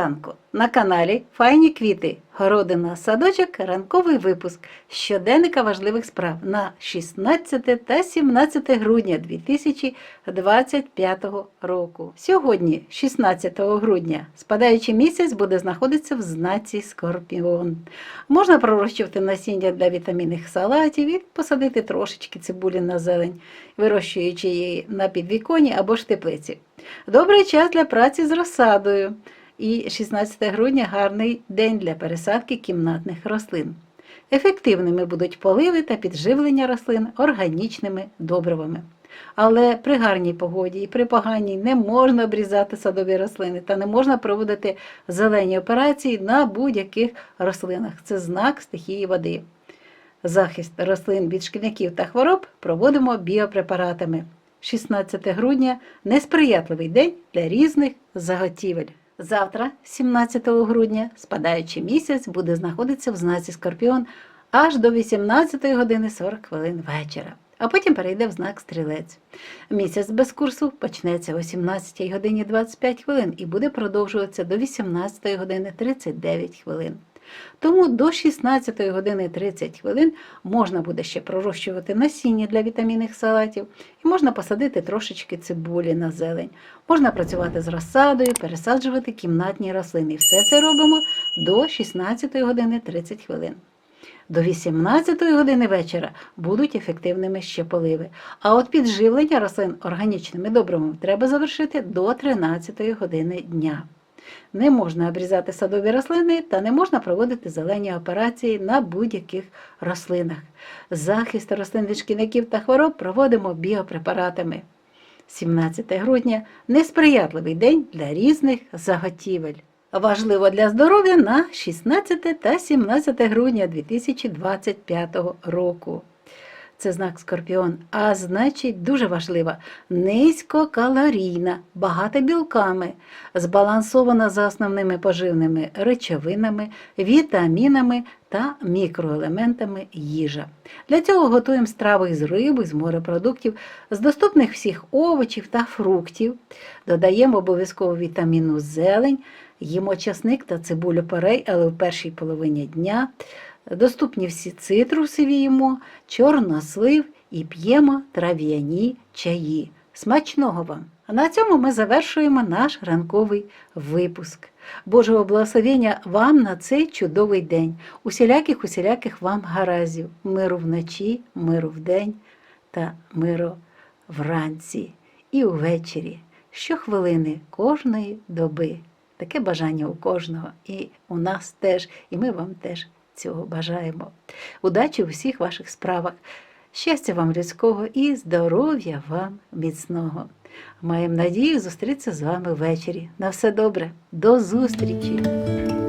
ранку. На каналі Файні квіти, городина, садочок, ранковий випуск щоденника важливих справ на 16 та 17 грудня 2025 року. Сьогодні, 16 грудня, спадаючий місяць буде знаходитися в знаці Скорпіон. Можна пророщувати насіння для вітамінних салатів і посадити трошечки цибулі на зелень, вирощуючи її на підвіконі або ж теплиці. Добрий час для праці з розсадою. І 16 грудня гарний день для пересадки кімнатних рослин. Ефективними будуть поливи та підживлення рослин органічними добривами. Але при гарній погоді і при поганій не можна обрізати садові рослини та не можна проводити зелені операції на будь-яких рослинах. Це знак стихії води. Захист рослин від шкідників та хвороб проводимо біопрепаратами. 16 грудня несприятливий день для різних заготівель. Завтра, 17 грудня, спадаючий місяць буде знаходитися в знаці Скорпіон аж до 18 години 40 хвилин вечора, а потім перейде в знак Стрілець. Місяць без курсу почнеться о 17 годині 25 хвилин і буде продовжуватися до 18 години 39 хвилин. Тому до 16 години 30 хвилин можна буде ще пророщувати насіння для вітамінних салатів і можна посадити трошечки цибулі на зелень. Можна працювати з розсадою, пересаджувати кімнатні рослини. І все це робимо до 16 години 30 хвилин. До 18 години вечора будуть ефективними ще поливи. А от підживлення рослин органічними добривами треба завершити до 13 години дня. Не можна обрізати садові рослини та не можна проводити зелені операції на будь-яких рослинах. Захист рослин від шкідників та хвороб проводимо біопрепаратами. 17 грудня несприятливий день для різних заготівель. Важливо для здоров'я на 16 та 17 грудня 2025 року. Це знак Скорпіон, а значить дуже важлива, низькокалорійна, багата білками, збалансована за основними поживними речовинами, вітамінами та мікроелементами їжа. Для цього готуємо страви з риби, з морепродуктів, з доступних всіх овочів та фруктів. Додаємо обов'язково вітамінну зелень, їмо часник та цибулю порей, але в першій половині дня. Доступні всі цитрусові їмо, чорнослив і п'ємо трав'яні чаї. Смачного вам! А на цьому ми завершуємо наш ранковий випуск. Божого благословення вам на цей чудовий день, усіляких усіляких вам гаразів, миру вночі, миру вдень та миру вранці і увечері, щохвилини кожної доби. Таке бажання у кожного, і у нас теж, і ми вам теж цього бажаємо. Удачі у всіх ваших справах, щастя вам людського і здоров'я вам міцного. Маємо надію зустрітися з вами ввечері. На все добре, до зустрічі!